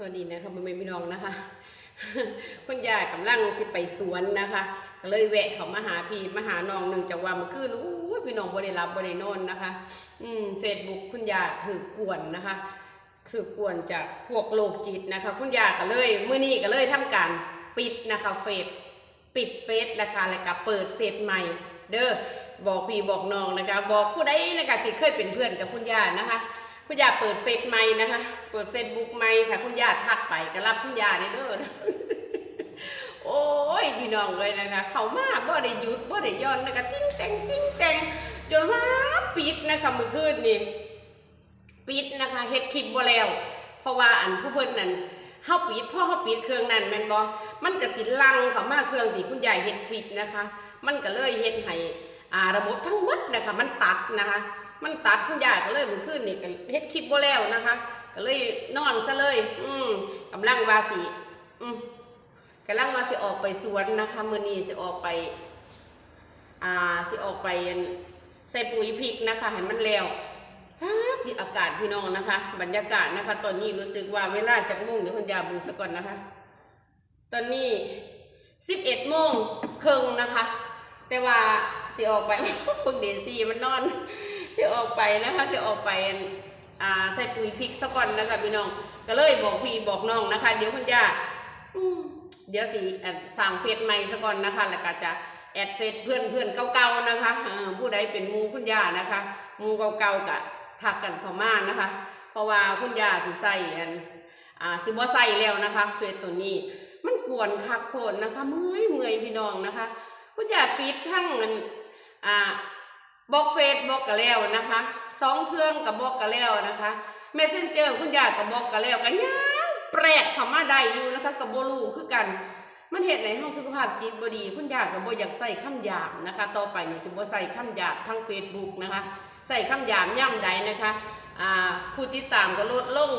สวัสดีนะคะพ่อแม่พี่น้องนะคะคุณยายกำลังสิไปสวนนะคะก็เลยแวะเขามาหาพี่มาหาน้องหนึ่งจากว่าเมื่อคืนอู้พี่น้องบ่ได้รับ่ได้นนนะคะ อืมเฟซบุ๊กคุณยายถือกวนนะคะถือกวนจากพวกโรคจิตนะคะ คุณยายก็เลยมือนี้ก็เลยทำการปิดนะคะเฟซปิดเฟซนะคะแล้วก็เปิดเฟซใหม่ เด้อบอกพี่บอกน้องนะคะ บอกผู้ใดนะคะที่เคยเป็นเพื่อนกับคุณยายนะคะ คุณยาเปิดเฟซใหม่นะคะ เปิดเฟซบุ๊กใหม่ค่ะ คุณยาทักไปก็รับคุณยาได้เด้อโอ้ยพี่น้องเลยนะคะ เขามากบ่ได้หยุดบ่ได้ย่อนนะคะติ้งแต่งติ้งแต่งจนว่าปิดนะคะมือคืนนี่ปิดนะคะเฮ็ดคลิปบ่แล้ว เพราะว่าอันผู้เพิ่นนั่นเฮาปิดพ่อเฮาปิดเครื่องนั้นแม่นบ่มันก็สิลังเขามาเครื่องที่คุณยายเฮ็ดคลิปนะคะ มันก็เลยเฮ็ดให้อ่าระบบทั้งหมดนะคะ มันตัดนะคะ มันตัดคุณยายก็เลยมื้อคืนนี่ก็เฮ็ดคลิปบ่แล้วนะคะ ก็เลยนอนซะเลย อืมกำลังวาสิอืมกำลังวาสิออกไปสวนนะคะมื้อนี้สิออกไป อ่าสิออกไปใส่ปุ๋ยพริกนะคะให้มันแล้วฮะที่อากาศพี่น้องนะคะ บรรยากาศนะคะ ตอนนี้รู้สึกว่าเวลาจะโมงเดี๋ยวคุณยาบึงซะก่อนนะคะ ตอนนี้สิบเอ็ดโมงครึ่งนะคะ แต่ว่าสิออกไปปึกเดซีมันนอน สิออกไปนะคะสิออกไปอ่าใส่ปุ๋ยพริกซะก่อนนะคะพี่น้อง ก็เลยบอกพี่บอกน้องนะคะ เดี๋ยวคุณย่าเดี๋ยวสิสั่งเฟซใหม่ซะก่อนนะคะ แล้วก็จะแอดเฟซเพื่อนเพื่อนเก่าๆนะคะผู้ใดเป็นมูคุณย่านะคะมูเก่าๆกะทักกันเข้ามานะคะ เพราะว่าคุณย่าสิใส่อันอ่าสิบ่ใส่แล้วนะคะ เฟซตัวนี้ มันกวนคักโคนนะคะ เมื่อยเมื่อยพี่น้องนะคะ คุณย่าปิดทั้งมันอ่า บล็อกเฟซบล็อกกันแล้วนะคะสองเครื่องกับบล็อกกันแล้วนะคะเมสเซนเจอร์คุณย่ากับบล็อกกันแล้วกันยังแปลกเข้ามาได้อยู่นะคะกับโบลูคือกัน มันเหตุในห้องสุขภาพจิตบดี คุณย่ากับโบอยากใส่คำหยาบนะคะ ต่อไปนี่สิบ่ใส่คำหยาบทั้งเฟซบุ๊กนะคะ ใส่คำหยาบย่ำใดนะคะอ่าผู้ติดตามก็ลดลง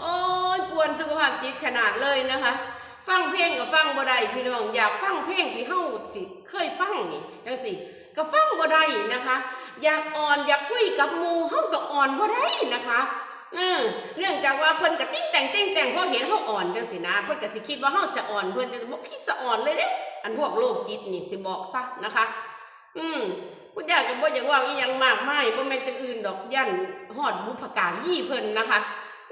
โอ้ยปวนสุขภาพจิตขนาดเลยนะคะ ฟังเพลงกับฟังบ่ได้พี่น้องอยากฟังเพลงที่เฮาสิ เคยฟังนี่จังสิ ก็ฟังบ่ได้นะคะ อยากอ่อนอยากคุยกับมูเฮาก็อ่อนบ่ได้นะคะเออเนื่องจากว่าเพิ่นก็ติ้งแต่งติ้งแต่งพอเห็นเฮาอ่อนจังสินะเพิ่นก็สิคิดว่าเฮาสะอ่อนเพิ่นก็บ่คิดสะอ่อนเลยเด้อันพวกโรคจิตนี่สิบอกซะนะคะ อืมคุณยายก็บ่อยากว่าอีหยังมากมายบ่แม่นจังอื่นดอกยันฮอดบุพการีเพิ่นนะคะ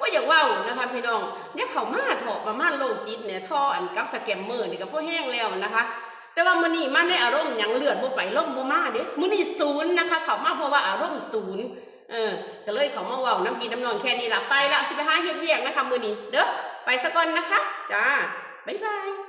ว่าอยากว้านะคะพี่น้องเนี่ยเขามาถอประมาณโลกจิตเนี่ยท่ออันกับสแกมเมอร์นี่ก็พอแห้งแล้วนะคะ แต่ว่ามื้อนี้มาในอารมณ์หยังเลือดบ่ไปลมบ่มาเด้มื้อนี้ศูนย์นะคะ เขามาเพราะว่าอารมณ์ศูนย์เออก็เลยเขามาเว้าน้ำพีน้ำนองแค่นี้ละไปละสิไปหาเฮ็ดเวียกนะคะมื้อนี้เด้อไปซะก่อนนะคะ จ้าบ๊ายบาย